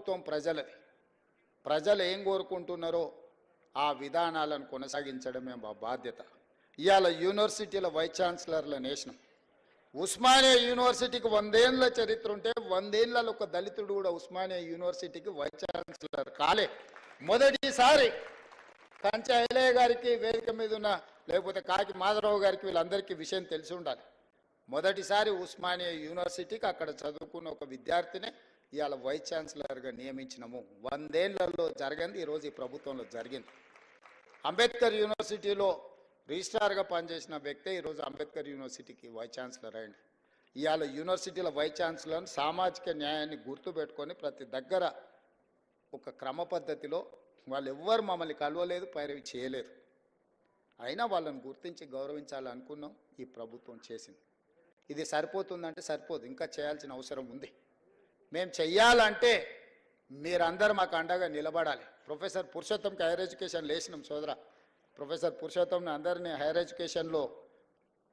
ప్రభుత్వం ప్రజలది. ప్రజలు ఏం కోరుకుంటున్నారో ఆ విధానాలను కొనసాగించడమే మా బాధ్యత. ఇవాళ యూనివర్సిటీల వైస్ ఛాన్సలర్ల నేషనం ఉస్మానియా యూనివర్సిటీకి వందేళ్ళ చరిత్ర ఉంటే వందేళ్ళలో ఒక దళితుడు కూడా ఉస్మానియా యూనివర్సిటీకి వైస్ ఛాన్సలర్ కాలే. మొదటిసారి కంచె ఐలయ్య గారికి వేదిక మీద ఉన్న లేకపోతే కాకి మాధవరావు గారికి వీళ్ళందరికీ విషయం తెలిసి ఉండాలి. మొదటిసారి ఉస్మానియా యూనివర్సిటీకి అక్కడ చదువుకున్న ఒక విద్యార్థిని ఇవాళ వైస్ ఛాన్సలర్గా నియమించినాము. వందేళ్ళలో జరిగింది ఈరోజు ఈ ప్రభుత్వంలో జరిగింది. అంబేద్కర్ యూనివర్సిటీలో రిజిస్ట్రార్గా పనిచేసిన వ్యక్తే ఈరోజు అంబేద్కర్ యూనివర్సిటీకి వైస్ ఛాన్సలర్ అయ్యండి. ఇవాళ యూనివర్సిటీల వైస్ ఛాన్సలర్ సామాజిక న్యాయాన్ని గుర్తుపెట్టుకొని ప్రతి దగ్గర ఒక క్రమ పద్ధతిలో వాళ్ళు ఎవ్వరు మమ్మల్ని కలవలేదు పైరవి చేయలేదు. అయినా వాళ్ళని గుర్తించి గౌరవించాలనుకున్నాం ఈ ప్రభుత్వం చేసింది. ఇది సరిపోతుందంటే సరిపోదు ఇంకా చేయాల్సిన అవసరం ఉంది. మేము చెయ్యాలంటే మీరందరూ మాకు అండగా నిలబడాలి. ప్రొఫెసర్ పురుషోత్తంకి హైయర్ ఎడ్యుకేషన్ లేచినాం సోదరా. ప్రొఫెసర్ పురుషోత్తంని అందరినీ హైయర్ ఎడ్యుకేషన్లో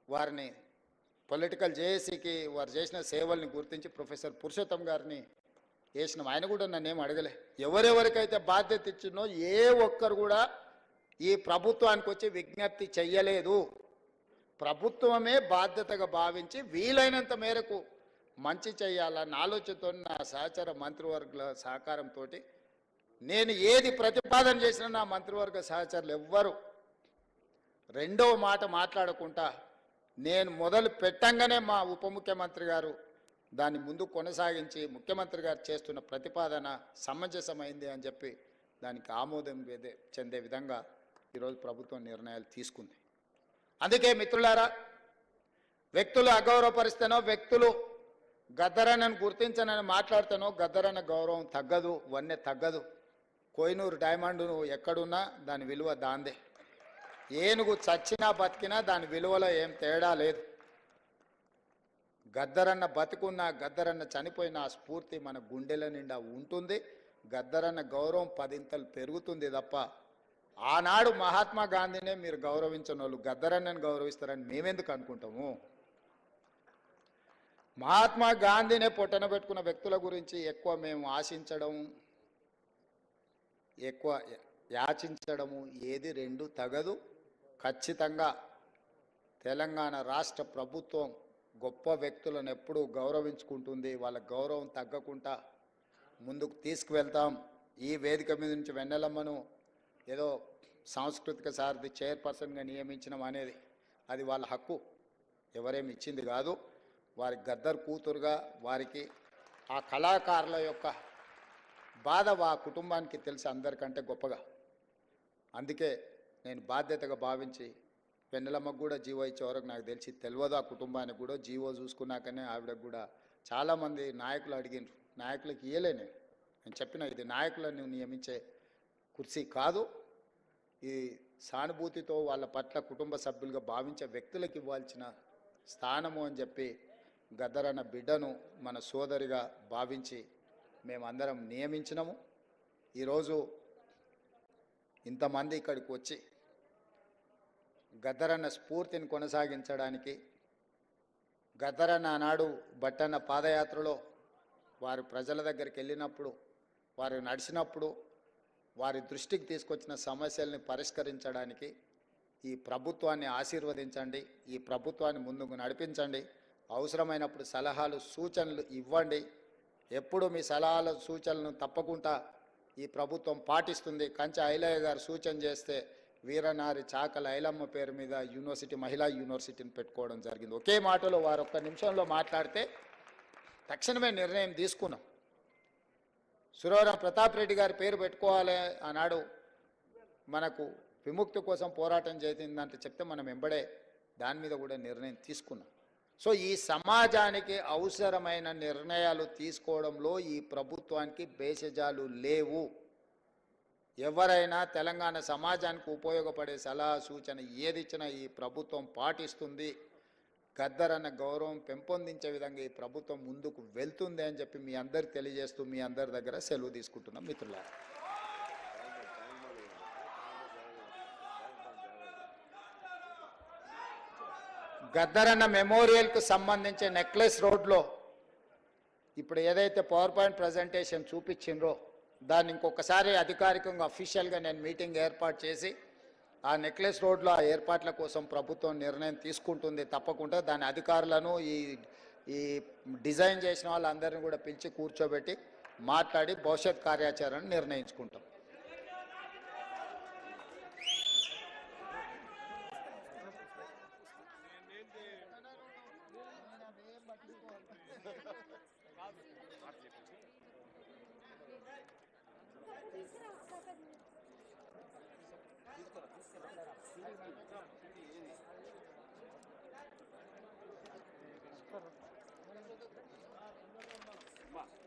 వారిని పొలిటికల్ జేఏసీకి వారు చేసిన సేవల్ని గుర్తించి ప్రొఫెసర్ పురుషోత్తం గారిని వేసినాం. ఆయన కూడా నన్ను ఏం అడగలే. ఎవరెవరికైతే బాధ్యత ఇచ్చినో ఏ ఒక్కరు కూడా ఈ ప్రభుత్వానికి వచ్చి విజ్ఞప్తి చెయ్యలేదు. ప్రభుత్వమే బాధ్యతగా భావించి వీలైనంత మేరకు మంచి చేయాలన్న ఆలోచనతో నా సహచర మంత్రివర్గుల సహకారంతో నేను ఏది ప్రతిపాదన చేసినా నా మంత్రివర్గ సహచరులు ఎవ్వరు. రెండవ మాట మాట్లాడకుండా నేను మొదలు పెట్టంగానే మా ఉప ముఖ్యమంత్రి గారు దాన్ని ముందు కొనసాగించి ముఖ్యమంత్రి గారు చేస్తున్న ప్రతిపాదన సమంజసమైంది అని చెప్పి దానికి ఆమోదం చెందే విధంగా ఈరోజు ప్రభుత్వం నిర్ణయాలు తీసుకుంది. అందుకే మిత్రులారా వ్యక్తులు అగౌరవపరిస్తేనో వ్యక్తులు గద్దరన్నను గుర్తించనని మాట్లాడుతానో గద్దరన్న గౌరవం తగ్గదు వన్నె తగ్గదు. కోయినూరు డైమండ్ నువ్వు ఎక్కడున్నా దాని విలువ దాందే. ఏనుగు చచ్చినా బతికినా దాని విలువలో ఏం తేడా లేదు. గద్దరన్న బతికున్నా గద్దరన్న చనిపోయిన ఆ స్ఫూర్తి మన గుండెల నిండా ఉంటుంది. గద్దరన్న గౌరవం పదింతలు పెరుగుతుంది తప్ప ఆనాడు మహాత్మా గాంధీనే మీరు గౌరవించిన వాళ్ళు గద్దరన్నని గౌరవిస్తారని మేమెందుకు అనుకుంటాము? మహాత్మా గాంధీనే పొట్టన పెట్టుకున్న వ్యక్తుల గురించి ఎక్కువ మేము ఆశించడం ఎక్కువ యాచించడము ఏది రెండు తగదు. ఖచ్చితంగా తెలంగాణ రాష్ట్ర ప్రభుత్వం గొప్ప వ్యక్తులను ఎప్పుడూ గౌరవించుకుంటుంది. వాళ్ళ గౌరవం తగ్గకుండా ముందుకు తీసుకువెళ్తాం. ఈ వేదిక మీద నుంచి వెన్నెలమ్మను ఏదో సాంస్కృతిక సారథి చైర్పర్సన్గా నియమించడం అనేది అది వాళ్ళ హక్కు. ఎవరేమి ఇచ్చింది కాదు. వారి గద్దర్ కూతురుగా వారికి ఆ కళాకారుల యొక్క బాధ ఆ కుటుంబానికి తెలిసి అందరికంటే గొప్పగా. అందుకే నేను బాధ్యతగా భావించి వెన్నెలమ్మకు కూడా జీవో ఇచ్చే వరకు నాకు తెలిసి తెలియదు ఆ కుటుంబానికి కూడా. జీవో చూసుకున్నాకనే ఆవిడకు కూడా చాలామంది నాయకులు అడిగినారు. నాయకులకు ఇయ్యలే నేను. నేను చెప్పిన ఇది నాయకులను నియమించే కుర్చీ కాదు. ఈ సానుభూతితో వాళ్ళ పట్ల కుటుంబ సభ్యులుగా భావించే వ్యక్తులకు ఇవ్వాల్సిన స్థానము అని చెప్పి గద్దరన్న బిడ్డను మన సోదరిగా భావించి మేమందరం నియమించినాము. ఈరోజు ఇంతమంది ఇక్కడికి వచ్చి గద్దరన్న స్ఫూర్తిని కొనసాగించడానికి గద్దరన్న ఆనాడు బట్టన్న పాదయాత్రలో వారు ప్రజల దగ్గరికి వెళ్ళినప్పుడు వారు నడిచినప్పుడు వారి దృష్టికి తీసుకొచ్చిన సమస్యల్ని పరిష్కరించడానికి ఈ ప్రభుత్వాన్ని ఆశీర్వదించండి ఈ ప్రభుత్వాన్ని ముందుకు నడిపించండి. అవసరమైనప్పుడు సలహాలు సూచనలు ఇవ్వండి. ఎప్పుడు మీ సలహాలు సూచనలను తప్పకుండా ఈ ప్రభుత్వం పాటిస్తుంది. కంచె ఐలయ్య గారు సూచన చేస్తే వీరనారి చాకల ఐలమ్మ పేరు మీద యూనివర్సిటీ మహిళా యూనివర్సిటీని పెట్టుకోవడం జరిగింది. ఒకే మాటలో వారు ఒక్క నిమిషంలో మాట్లాడితే తక్షణమే నిర్ణయం తీసుకున్నాం. సురవరం ప్రతాప్ రెడ్డి గారి పేరు పెట్టుకోవాలి ఆనాడు మనకు విముక్తి కోసం పోరాటం చేసిందంటే చెప్తే మనం వెంబడే దాని మీద కూడా నిర్ణయం తీసుకున్నాం. సో ఈ సమాజానికి అవసరమైన నిర్ణయాలు తీసుకోవడంలో ఈ ప్రభుత్వానికి భేషజాలు లేవు. ఎవరైనా తెలంగాణ సమాజానికి ఉపయోగపడే సలహా సూచన ఏది ఇచ్చినా ఈ ప్రభుత్వం పాటిస్తుంది. గద్దరన్న గౌరవం పెంపొందించే విధంగా ఈ ప్రభుత్వం ముందుకు వెళ్తుంది అని చెప్పి మీ అందరికి తెలియజేస్తూ మీ అందరి దగ్గర సెలవు తీసుకుంటున్నాం. మిత్రులారా. గద్దరన్న మెమోరియల్కు సంబంధించి నెక్లెస్ రోడ్లో ఇప్పుడు ఏదైతే పవర్ పాయింట్ ప్రజెంటేషన్ చూపించిండ్రో దాన్ని ఇంకొకసారి అధికారికంగా అఫీషియల్గా నేను మీటింగ్ ఏర్పాటు చేసి ఆ నెక్లెస్ రోడ్లో ఆ ఏర్పాట్ల కోసం ప్రభుత్వం నిర్ణయం తీసుకుంటుంది తప్పకుండా. దాని అధికారులను ఈ ఈ డిజైన్ చేసిన వాళ్ళందరినీ కూడా పిలిచి కూర్చోబెట్టి మాట్లాడి భవిష్యత్ కార్యాచరణ నిర్ణయించుకుంటాం. まあ。